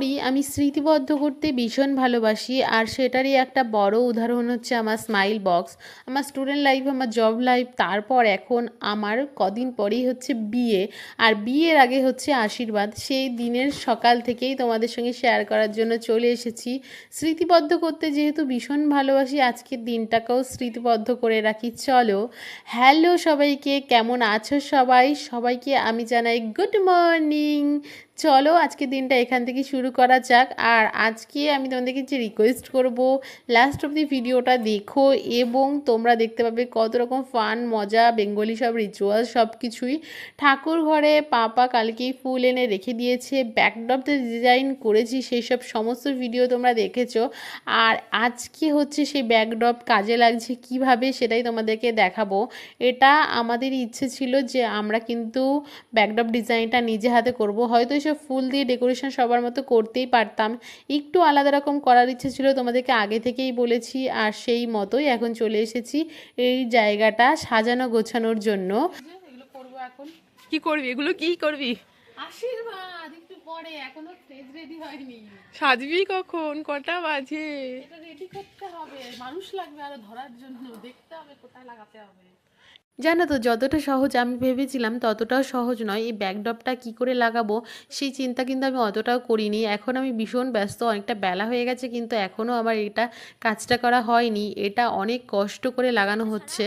করি, আমি স্মৃতিবদ্ধ করতে ভীষণ ভালোবাসি। আর সেটারই একটা বড় উদাহরণ হচ্ছে আমার স্মাইল বক্স আমার স্টুডেন্ট লাইফ আমার জব লাইফ তারপর এখন আমার কদিন পরেই হচ্ছে বিয়ে। আর বিয়ের আগে হচ্ছে আশীর্বাদ। সেই দিনের সকাল থেকেই তোমাদের সঙ্গে শেয়ার করার জন্য চলে এসেছি। স্মৃতিবদ্ধ করতে যেহেতু ভীষণ ভালোবাসি, আজকের দিনটাকেও স্মৃতিবদ্ধ করে রাখি। চলো হ্যালো সবাইকে, কেমন আছো সবাই? সবাইকে আমি জানাই গুড মর্নিং চলো আজকে দিনটা এখান থেকে শুরু করা যাক। আর আজকে আমি তোমাদেরকে যে রিকোয়েস্ট করব লাস্ট অব দি ভিডিওটা দেখো এবং তোমরা দেখতে পাবে কত রকম ফান মজা, বেঙ্গলি সব রিচুয়াল সব কিছুই। ঠাকুর ঘরে পাপা কালকেই ফুল এনে রেখে দিয়েছে ব্যাকড্রপতে ডিজাইন করেছি, সেই সব সমস্ত ভিডিও তোমরা দেখেছ। আর আজকে হচ্ছে সেই ব্যাকড্রপ কাজে লাগছে, কীভাবে সেটাই তোমাদেরকে দেখাবো। এটা আমাদের ইচ্ছে ছিল যে আমরা কিন্তু ব্যাকড্রপ ডিজাইনটা নিজে হাতে করব। হয়তো এসব ফুল দিয়ে ডেকোরেশন সবার মতো করতেই পারতাম। একটু আলাদা রকম করার ইচ্ছে ছিল তোমাদেরকে আগে থেকেই বলেছি আর সেই মতোই এখন চলে এসেছি এই জায়গাটা সাজানো গোছানোর জন্য। এগুলো এখন। কি করবি? এগুলো কি করবি? আশীর্বাদ একটু পরে। এখনও স্টেজ রেডি হয়নি। সাজবি কখন? কটা বাজে? এটা রেডি করতে হবে। মানুষ লাগবে আরও ধরার জন্য। দেখতে হবে কোথায় লাগাতে হবে। জানো তো, যতটা সহজ আমি ভেবেছিলাম, ততটাও সহজ নয়। এই ব্যাকড্রপটা কি করে লাগাবো, সেই চিন্তা কিন্তু আমি অতটাও করিনি। এখন আমি ভীষণ ব্যস্ত, অনেকটা বেলা হয়ে গেছে, কিন্তু এখনও আমার এটা কাজটা করা হয়নি। এটা অনেক কষ্ট করে লাগানো হচ্ছে।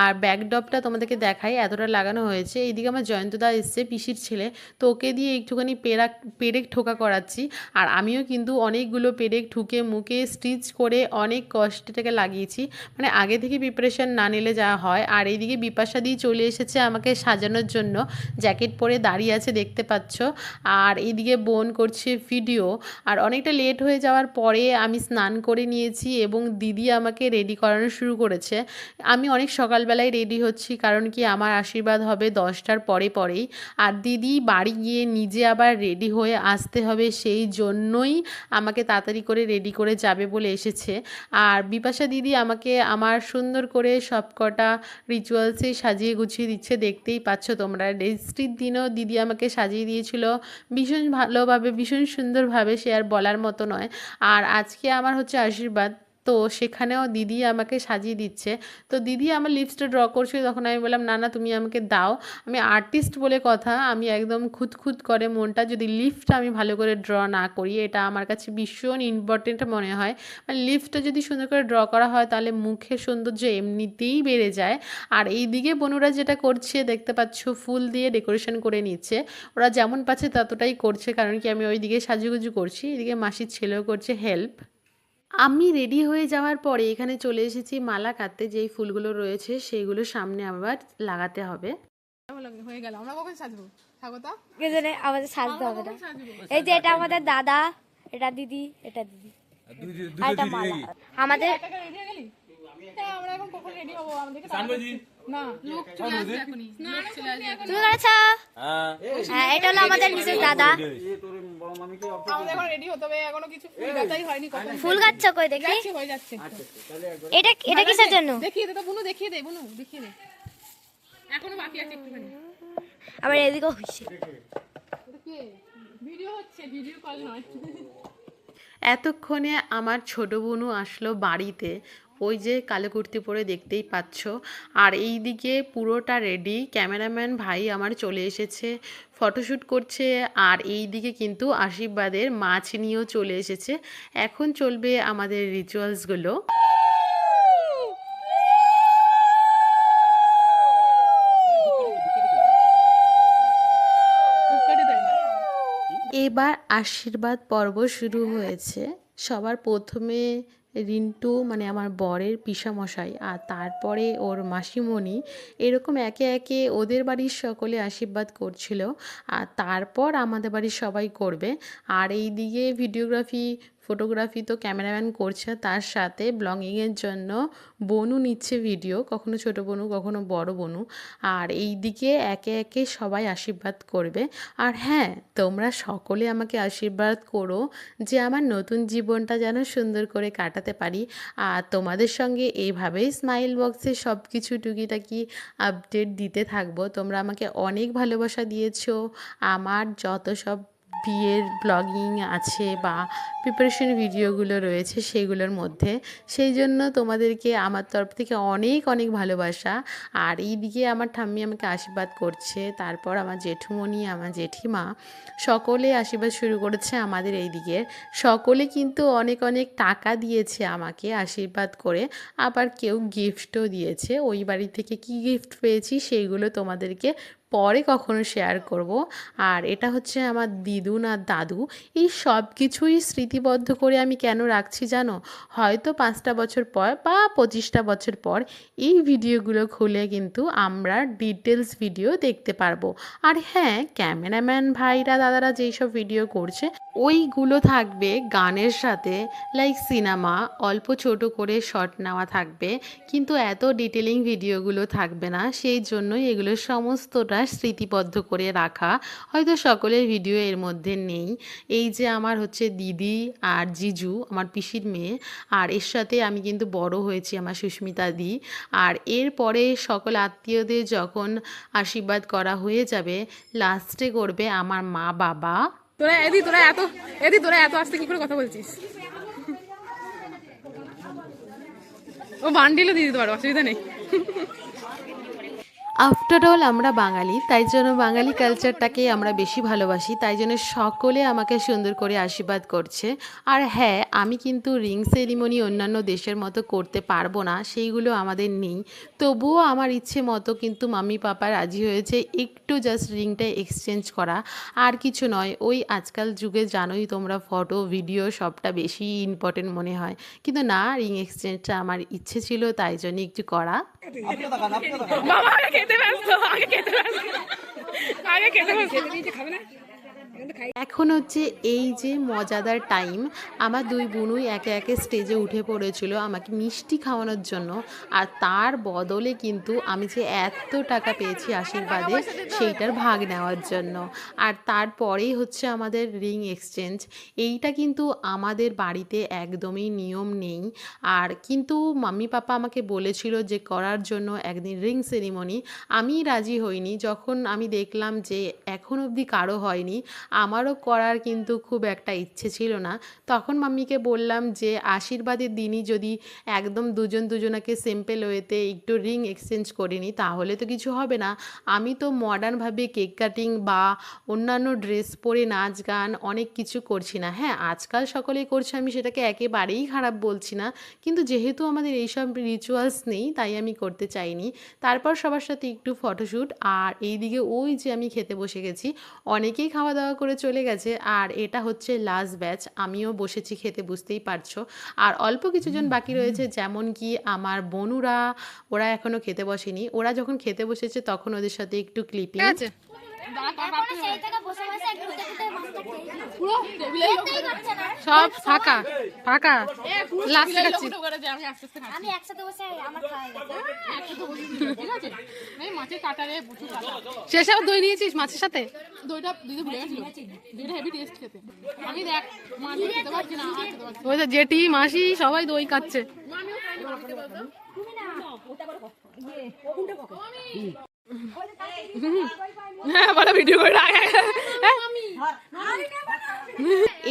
আর ব্যাকড্রপটা তোমাদেরকে দেখাই, এতটা লাগানো হয়েছে। এইদিকে আমার জয়ন্তদা এসছে, পিসির ছেলে। তো ওকে দিয়ে একটুখানি পেরাক, পেরেক ঠোকা করাচ্ছি। আর আমিও কিন্তু অনেকগুলো পেরেক ঠুকে মুখে স্টিচ করে অনেক কষ্টটাকে লাগিয়েছি। মানে আগে থেকে প্রিপারেশান না নিলে যা হয়। আর এইদিকে বিপাশা দিয়ে চলে এসেছে আমাকে সাজানোর জন্য। জ্যাকেট পরে দাঁড়িয়ে আছে, দেখতে পাচ্ছ। আর এদিকে বোন করছে ভিডিও। আর অনেকটা লেট হয়ে যাওয়ার পরে আমি স্নান করে নিয়েছি এবং দিদি আমাকে রেডি করানো শুরু করেছে। আমি অনেক সকালবেলায় রেডি হচ্ছি, কারণ কি আমার আশীর্বাদ হবে দশটার পরে পরেই। আর দিদি বাড়ি গিয়ে নিজে আবার রেডি হয়ে আসতে হবে, সেই জন্যই আমাকে তাড়াতাড়ি করে রেডি করে যাবে বলে এসেছে। আর বিপাশা দিদি আমাকে আমার সুন্দর করে সবকটা রিচুয়ালসে সাজিয়ে গুছিয়ে দিচ্ছে, দেখতেই পাচ্ছ তোমরা। রেজিস্ট্রির দিনও দিদি আমাকে সাজিয়ে দিয়েছিল। ভীষণ ভালোভাবে, ভীষণ সুন্দরভাবে সে আর বলার মতো নয়। আর আজকে আমার হচ্ছে আশীর্বাদ। তো সেখানেও দিদি আমাকে সাজিয়ে দিচ্ছে। তো দিদি আমার লিপসটা ড্র করছিল তখন আমি বললাম, না না, তুমি আমাকে দাও। আমি আর্টিস্ট বলে কথা, আমি একদম খুঁতখুত করে মনটা, যদি লিফটটা আমি ভালো করে ড্র না করি, এটা আমার কাছে ভীষণ ইম্পর্টেন্ট মনে হয়। মানে লিফটটা যদি সুন্দর করে ড্র করা হয়, তাহলে মুখের সৌন্দর্য এমনিতেই বেড়ে যায়। আর এই দিকে বনুরা যেটা করছে, দেখতে পাচ্ছ, ফুল দিয়ে ডেকোরেশন করে নিচ্ছে। ওরা যেমন পাচ্ছে, ততটাই করছে, কারণ কি আমি ওই দিকে সাজুগুজু করছি, এদিকে মাসির ছেলেও করছে হেল্প আমি রেডি হয়ে যাওয়ার পরে এখানে চলে এসেছি মালা কাটতে যেই ফুলগুলো রয়েছে সেইগুলো সামনে আবার লাগাতে হবে। হয়ে গেল আমরা কখন সাজবো? আমাদের সাজতে হবে না। এই যে এটা আমাদের দাদা এটা দিদি এটা দিদি। আর এটা মালা। আমাদের আমরা এখন কখন রেডি হব? আমাদেরকে না লোক চলে আসবে এখনই। লোক চলে আসবে। তুমি করেছ হ্যাঁ। এটা হলো আমাদের মিসেস দাদা। আমাদের এখন রেডি হতে হবে। এখনও কিছু ফুল গাছাই হয়নি কখন। ফুল গাছ কই দেখি? হয়ে যাচ্ছে। এটা এটা কিসের জন্য? দেখিয়ে দে তো বুনু দেখিয়ে দে বুনু দেখিয়ে দে। এখনও বাকি আছে একটুখানি। আবার এদিকেও হচ্ছে ভিডিও হচ্ছে ভিডিও কল নয়। এতক্ষণে আমার ছোট বোনু আসলো বাড়িতে। ওই যে কালো কুর্তি পরে দেখতেই পাচ্ছ। আর এই দিকে পুরোটা রেডি ক্যামেরাম্যান ভাই আমার চলে এসেছে ফটোশ্যুট করছে। আর এই দিকে কিন্তু আশীর্বাদের মাছ নিয়েও চলে এসেছে। এখন চলবে আমাদের রিচুয়ালসগুলো এবার আশীর্বাদ পর্ব শুরু হয়েছে। সবার প্রথমে রিন্টু মানে আমার বরের পিসামশাই আর তারপরে ওর মাসিমণি, এরকম একে একে ওদের বাড়ির সকলে আশীর্বাদ করছিল। আর তারপর আমাদের বাড়ির সবাই করবে। আর এই দিকে ভিডিওগ্রাফি ফটোগ্রাফি তো ক্যামেরাম্যান করছে, তার সাথে ব্লগিংয়ের জন্য বনু নিচ্ছে ভিডিও, কখনো ছোট বনু, কখনো বড় বনু। আর এই দিকে একে একে সবাই আশীর্বাদ করবে। আর হ্যাঁ তোমরা সকলে আমাকে আশীর্বাদ করো যে আমার নতুন জীবনটা যেন সুন্দর করে কাটাতে পারি। আর তোমাদের সঙ্গে এইভাবেই স্মাইল বক্সে সব কিছু টুকিটাকি আপডেট দিতে থাকব। তোমরা আমাকে অনেক ভালোবাসা দিয়েছ। আমার যত সব বিয়ের ব্লগিং আছে বা প্রিপারেশন ভিডিওগুলো রয়েছে সেগুলোর মধ্যে। সেই জন্য তোমাদেরকে আমার তরফ থেকে অনেক অনেক ভালোবাসা। আর এইদিকে আমার ঠাম্মি আমাকে আশীর্বাদ করছে। তারপর আমার জেঠুমণি, আমার জেঠিমা, সকলে আশীর্বাদ শুরু করেছে আমাদের এই দিকে সকলে কিন্তু অনেক অনেক টাকা দিয়েছে আমাকে আশীর্বাদ করে। আবার কেউ গিফটও দিয়েছে। ওই বাড়ি থেকে কি গিফট পেয়েছি সেইগুলো তোমাদেরকে পরে কখনো শেয়ার করব। আর এটা হচ্ছে আমার দিদুন আর দাদু। এই সব কিছুই স্মৃতিবদ্ধ করে আমি কেন রাখছি জানো? হয়তো পাঁচটা বছর পর বা পঁচিশটা বছর পর এই ভিডিওগুলো খুলে কিন্তু আমরা ডিটেলস ভিডিও দেখতে পারব। আর হ্যাঁ ক্যামেরাম্যান ভাইরা, দাদারা যেই সব ভিডিও করছে ওইগুলো থাকবে গানের সাথে লাইক সিনেমা অল্প ছোট করে শর্ট নেওয়া থাকবে, কিন্তু এত ডিটেলিং ভিডিওগুলো থাকবে না, সেই জন্যই এগুলো সমস্তটা স্মৃতিবদ্ধ করে রাখা। হয়তো সকলের ভিডিও এর মধ্যে নেই। এই যে আমার হচ্ছে দিদি আর জিজু, আমার পিসির মেয়ে, আর এর সাথে আমি কিন্তু বড় হয়েছি আমার সুস্মিতা দি, আর এরপরে সকল আত্মীয়দের যখন আশীর্বাদ করা হয়ে যাবে লাস্টে করবে আমার মা বাবা তোরা এদি, তোরা এত, এদি, তোরা এত আসতে কি করে কথা বলছিস? ও বান্ডিলও দিয়ে দিতে পারো, অসুবিধা নেই। আফটার অল আমরা বাঙালি, তাই জন্য বাঙালি কালচারটাকে আমরা বেশি ভালোবাসি, তাই জন্য সকলে আমাকে সুন্দর করে আশীর্বাদ করছে। আর হ্যাঁ আমি কিন্তু রিং সেরিমনি অন্যান্য দেশের মতো করতে পারব না, সেইগুলো আমাদের নেই। তবুও আমার ইচ্ছে মতো কিন্তু মাম্মি পাপা রাজি হয়েছে একটু জাস্ট রিংটা এক্সচেঞ্জ করা। আর কিছু নয়, ওই আজকাল যুগে জানোই তোমরা ফটো ভিডিও সবটা বেশি ইম্পর্টেন্ট মনে হয়। কিন্তু না রিং এক্সচেঞ্জটা আমার ইচ্ছে ছিল, তাই জন্য একটু করা। বাবা আগে খেতে ব্যস্ত আগে খেতে ব্যস্ত এখন হচ্ছে এই যে মজাদার টাইম আমার দুই বোনুই একে একে স্টেজে উঠে পড়েছিল আমাকে মিষ্টি খাওয়ানোর জন্য। আর তার বদলে কিন্তু আমি যে এত টাকা পেয়েছি আশীর্বাদে, সেইটার ভাগ নেওয়ার জন্য। আর তারপরেই হচ্ছে আমাদের রিং এক্সচেঞ্জ এইটা কিন্তু আমাদের বাড়িতে একদমই নিয়ম নেই। আর কিন্তু মাম্মি পাপা আমাকে বলেছিল যে, করার জন্য একদিন রিং সেরিমনি আমি রাজি হইনি। যখন আমি দেখলাম যে, এখন অবধি কারও হয়নি আমারও করার কিন্তু খুব একটা ইচ্ছে ছিল না। তখন মাম্মিকে বললাম যে, আশীর্বাদের দিনই যদি একদম দুজন দুজনাকে সিম্পল ওয়েতে একটু রিং এক্সচেঞ্জ করে নিই তাহলে তো কিছু হবে না। আমি তো মডার্নভাবে কেক কাটিং বা অন্যান্য ড্রেস পরে নাচ গান অনেক কিছু করছি না। হ্যাঁ আজকাল সকলেই করছে, আমি সেটাকে একেবারেই খারাপ বলছি না। কিন্তু যেহেতু আমাদের এইসব রিচুয়ালস নেই, তাই আমি করতে চাইনি। তারপর সবার সাথে একটু ফটোশ্যুট আর এইদিকে ওই যে আমি খেতে বসে গেছি, অনেকেই খাওয়া দাওয়া করে চলে গেছে। আর এটা হচ্ছে লাস্ট ব্যাচ আমিও বসেছি খেতে বুঝতেই পারছ। আর অল্প কিছুজন বাকি রয়েছে যেমন কি আমার বনুরা ওরা এখনও খেতে বসেনি। ওরা যখন খেতে বসেছে তখন ওদের সাথে একটু ক্লিপিং সব ফাঁকা ফাঁকা। লাস্টে খাচ্ছি আমি একসাথে বসে আমার মাছের কাটারে কাটা শেষ দই নিয়েছিস মাছের সাথে? দইটা দিদি ভুলে গেছিল। দইটা হেভি টেস্ট খেতে। আমি দেখ মাছ খেতে পারছি না আর খেতে পারছি না। ওই যে জেঠি মাসি সবাই দই খাচ্ছে। হ্যাঁ বলো ভিডিও করে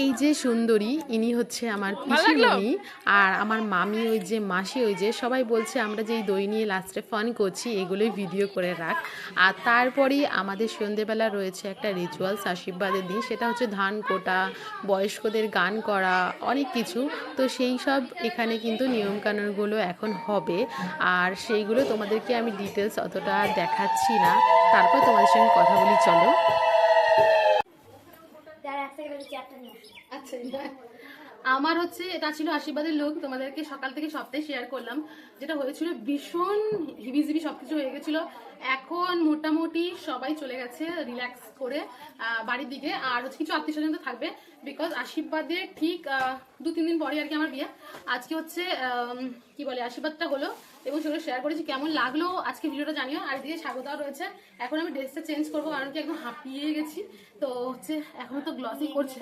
এই যে সুন্দরী ইনি হচ্ছে আমার পিসিমণি আর আমার মামি ওই যে মাসি ওই যে সবাই বলছে আমরা যেই দই নিয়ে লাস্টে ফান করছি এগুলোই ভিডিও করে রাখ। আর তারপরেই আমাদের সন্ধেবেলা রয়েছে একটা রিচুয়ালস আশীর্বাদের দিন সেটা হচ্ছে ধান কোটা বয়স্কদের গান করা অনেক কিছু। তো সেই সব এখানে কিন্তু নিয়মকানুনগুলো এখন হবে। আর সেইগুলো তোমাদেরকে আমি ডিটেলস অতটা দেখাচ্ছি না। তারপর তোমাদের সঙ্গে কথা বলি চলো। আমার হচ্ছে, এটা ছিল আশীর্বাদের লোক, তোমাদেরকে সকাল থেকে সপ্তাহে শেয়ার করলাম, যেটা হয়েছিল ভীষণ হিবিজিবি সবকিছু হয়ে গেছিল। এখন মোটামুটি সবাই চলে গেছে রিল্যাক্স করে বাড়ির দিকে। আর হচ্ছে কিছু আত্মীয় স্বজন তো থাকবে বিকজ আশীর্বাদের ঠিক আহ, দু তিন দিন পরে আর কি আমার বিয়ে। আজকে হচ্ছে কি বলে আশীর্বাদটা হলো এবং সেগুলো শেয়ার করেছি কেমন লাগল আজকে ভিডিওটা জানিও। আর এদিকে স্বাগতাও রয়েছে। এখন আমি ড্রেসটা চেঞ্জ করব কারণ কি একদম হাঁপিয়ে গেছি। তো হচ্ছে এখনও তো গ্লসি করছি।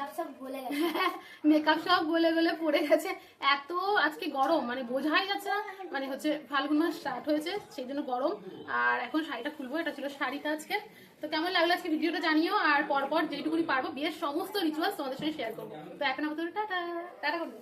মেকআপ সব গলে গলে পড়ে গেছে। এত আজকে গরম মানে বোঝাই যাচ্ছে না। মানে হচ্ছে ফাল্গুন মাস স্টার্ট হয়েছে সেই জন্য গরম। আর এখন শাড়িটা খুলবো এটা ছিল শাড়িটা আজকে। তো কেমন লাগল আজকে ভিডিওটা জানিও আর পরপর যেটুকুনি পারব বিয়ের সমস্ত রিচুয়ালস তোমাদের সঙ্গে শেয়ার করব। তো এখন আমাদের টাটা। টাটা করব